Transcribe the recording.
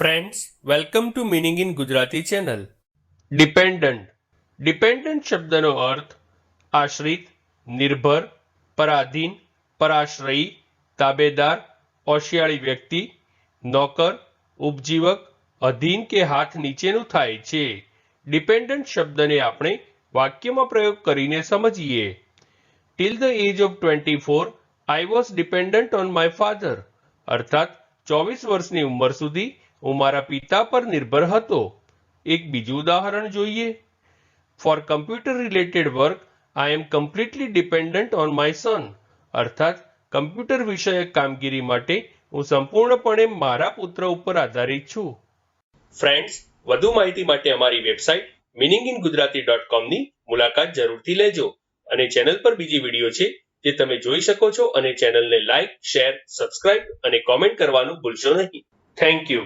Friends welcome to meaning in Gujarati channel dependent dependent શબ્દનો અર્થ આશ્રિત નિર્ભર પરાધીન પરાશ્રયી તાબેદાર ઓશિયાળી વ્યક્તિ નોકર ઉપજીવક અધીન કે હાથ નીચેનું થાય છે ડિપેન્ડન્ટ શબ્દને આપણે વાક્યમાં પ્રયોગ કરીને સમજીએ till the age of twenty four I was dependent on my father અર્થાત ચોવીસ વર્ષની ઉંમર સુધી હું મારા પિતા પર નિર્ભર હતો. એક બીજું ઉદાહરણ જોઈએ. For computer related work I am completely dependent on my son અર્થાત કમ્પ્યુટર વિષયક કામગીરી માટે હું સંપૂર્ણપણે મારા પુત્ર ઉપર આધારિત છું. ફ્રેન્ડ્સ વધુ માહિતી માટે અમારી website meaning in Gujarati dot કોમની મુલાકાત જરૂરથી લેજો. અને ચેનલ પર બીજી વીડિયો છે જે તમે જોઈ શકો છો અને ચેનલને લાઇક શેર સબસ્ક્રાઇબ અને કોમેન્ટ કરવાનું ભૂલશો નહીં. Thank you